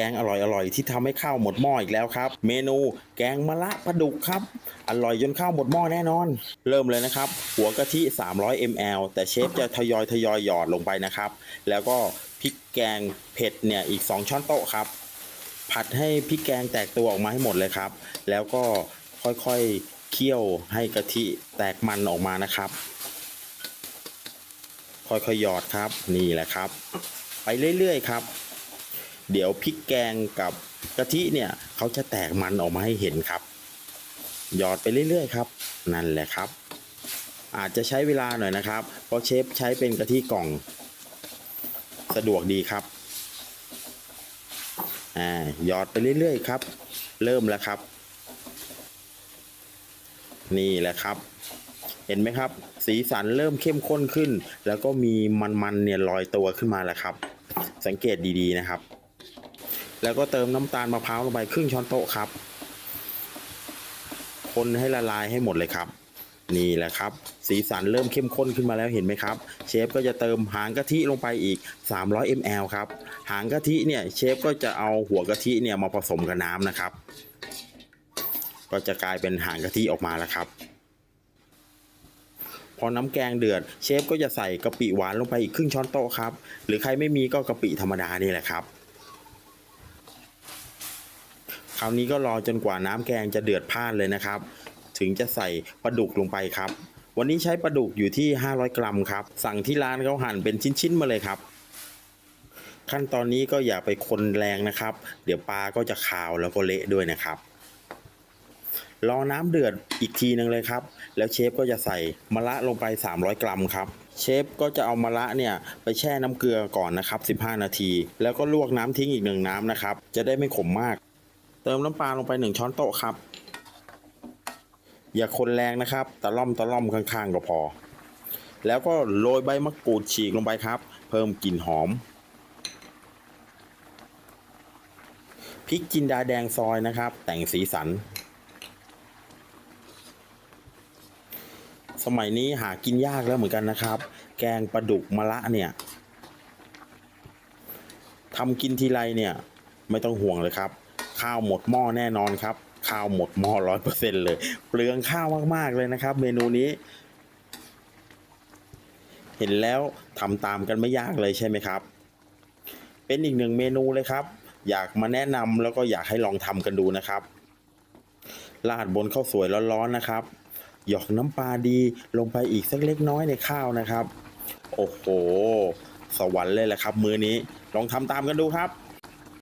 แกงอร่อยๆที่ทำให้ข้าวหมดหม้ออีกแล้วครับ เมนูแกงมะละปลาดุกครับ อร่อยจนข้าวหมดหม้อแน่นอน เริ่มเลยนะครับ หัวกะทิ 300 ml แต่เชฟจะทยอยทยอยหยอดลงไปนะครับ แล้วก็พริกแกงเผ็ดเนี่ยอีก 2 ช้อนโต๊ะครับ ผัดให้พริกแกงแตกตัวออกมาให้หมดเลยครับ แล้วก็ค่อยๆเคี่ยวให้กะทิแตกมันออกมานะครับ ค่อยๆหยอดครับนี่แหละครับ ไปเรื่อยๆครับ เดี๋ยวพริกแกงกับกะทิเนี่ยเขาจะแตกมันออกมาให้เห็นครับ หยอดไปเรื่อยๆครับ นั่นแหละครับ อาจจะใช้เวลาหน่อยนะครับ เพราะเชฟใช้เป็นกะทิกล่อง สะดวกดีครับอ่าหยอดไปเรื่อยๆครับ เริ่มแล้วครับ นี่แหละครับ เห็นไหมครับ สีสันเริ่มเข้มข้นขึ้น แล้วก็มีมันๆเนี่ยลอยตัวขึ้นมาแล้วครับ สังเกตดีๆนะครับ แล้วก็เติมน้ำตาลมะพร้าวลงไปครึ่งช้อนโต๊ะครับ คนให้ละลายให้หมดเลยครับ นี่แหละครับ สีสันเริ่มเข้มข้นขึ้นมาแล้วเห็นไหมครับ เชฟก็จะเติมหางกะทิลงไปอีก 300 ml ครับ หางกะทิเนี่ยเชฟก็จะเอาหัวกะทิเนี่ยมาผสมกับน้ำนะครับ ก็จะกลายเป็นหางกะทิออกมาแล้วครับพอน้ำแกงเดือดเชฟก็จะใส่กะปิหวานลงไปอีกครึ่งช้อนโต๊ะครับ หรือใครไม่มีก็กะปิธรรมดานี่แหละครับ คราวนี้ก็รอจนกว่าน้ำแกงจะเดือดพ่านเลยนะครับ ถึงจะใส่ปลาดุกลงไปครับ วันนี้ใช้ปลาดุกอยู่ที่ 500 กรัมครับ สั่งที่ร้านเขาหั่นเป็นชิ้นๆมาเลยครับ ขั้นตอนนี้ก็อย่าไปคนแรงนะครับ เดี๋ยวปลาก็จะคาวแล้วก็เละด้วยนะครับรอน้ำเดือดอีกทีนึงเลยครับ แล้วเชฟก็จะใส่มะระลงไป 300 กรัมครับ เชฟก็จะเอามะระเนี่ยไปแช่น้ำเกลือก่อนนะครับ 15 นาที แล้วก็ลวกน้ำทิ้งอีกหนึ่งน้ำนะครับ จะได้ไม่ขมมาก ติมน้ำปลาลงไป1ช้อนโต๊ะครับ อย่าคนแรงนะครับ ตะล่อมตะล่อมข้างๆก็พอ แล้วก็โรยใบมะกรูดฉีกลงไปครับ เพิ่มกลิ่นหอม พริกจินดาแดงซอยนะครับ แต่งสีสัน สมัยนี้หากินยากแล้วเหมือนกันนะครับ แกงปลาดุกมะระเนี่ยทำกินทีไรเนี่ย ไม่ต้องห่วงเลยครับ ข้าวหมดหม้อแน่นอนครับ ข้าวหมดหม้อร้อยเปอร์เซ็นเลย เปลืองข้าวมากๆเลยนะครับ เมนูนี้ เห็นแล้วทำตามกันไม่ยากเลยใช่ไหมครับ เป็นอีกหนึ่งเมนูเลยครับ อยากมาแนะนำแล้วก็อยากให้ลองทำกันดูนะครับราดบนข้าวสวยร้อนๆนะครับ หยอกน้ำปลาดีลงไปอีกสักเล็กน้อยในข้าวนะครับ โอ้โห สวรรค์เลยแหละครับ มือนี้ลองทำตามกันดูครับ